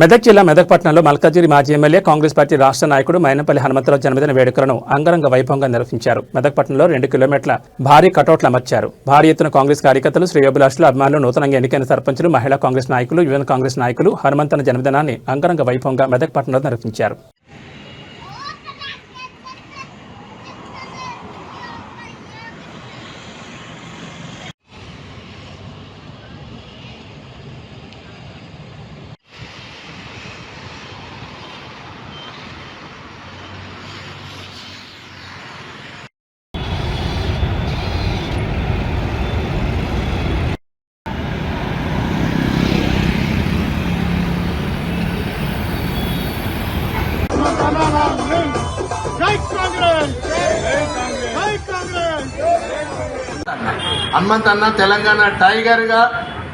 మెదక్ జిల్లా మెదక్ పట్టణంలో మల్కాజిరి మాజీ ఎమ్మెల్యే కాంగ్రెస్ పార్టీ రాష్ట్ర నాయకుడు మైనంపల్లి హనుమంతరావు జన్మదిన వేడుకలను అంగరంగ వైభవంగా నిర్వహించారు. మెదక్ పట్టణంలో రెండు కిలోమీటర్ల భారీ కటౌట్లు అమర్చారు. భారీ ఎత్తున కాంగ్రెస్ కార్యకర్తలు శ్రేయోభిలాషులు అభిమానులు నూతనంగా ఎన్నికైన సర్పంచులు మహిళా కాంగ్రెస్ నాయకులు యువన కాంగ్రెస్ నాయకులు హనుమంతన జన్మదినాన్ని అంగరంగ వైభవంగా మెదక్ పట్టణంలో నిర్వహించారు. హనుమంతన్న అన్న తెలంగాణ టైగర్గా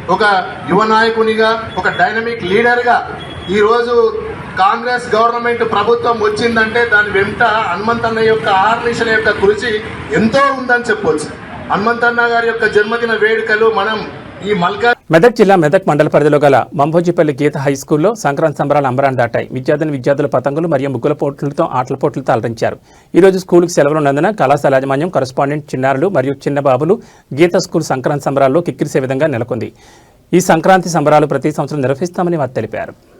ఒక యువ నాయకునిగా ఒక డైనమిక్ లీడర్గా ఈ రోజు కాంగ్రెస్ గవర్నమెంట్ ప్రభుత్వం వచ్చిందంటే దాని వెంట హనుమంతన్న యొక్క ఆర్నిషల యొక్క కృషి ఎంతో ఉందని చెప్పొచ్చు. హనుమంతన్న గారి యొక్క జన్మదిన వేడుకలు మనం ఈ మల్కా మెదక్ జిల్లా మెదక్ మండల పరిధిలో గల మంభోజిపల్లి గీత హై స్కూల్లో సంక్రాంతి సంబరాలు అంబరాన్ని దాటాయి. విద్యార్థిని విద్యార్థుల పతంగులు మరియు ముగ్గుల పోట్లతో ఆటల పోట్లతో అలరించారు ఈరోజు స్కూల్కి స్కూలుకు సెలవులు ఉన్నందున కళాశాల యాజమాన్యం కరస్పాండెంట్ చిన్నారులు మరియు చిన్న బాబులు గీత స్కూల్ సంక్రాంతి సంబరాల్లో కిక్కిరిసే విధంగా నెలకొంది. ఈ సంక్రాంతి సంబరాలు ప్రతి సంవత్సరం నిర్వహిస్తామని వారు తెలిపారు.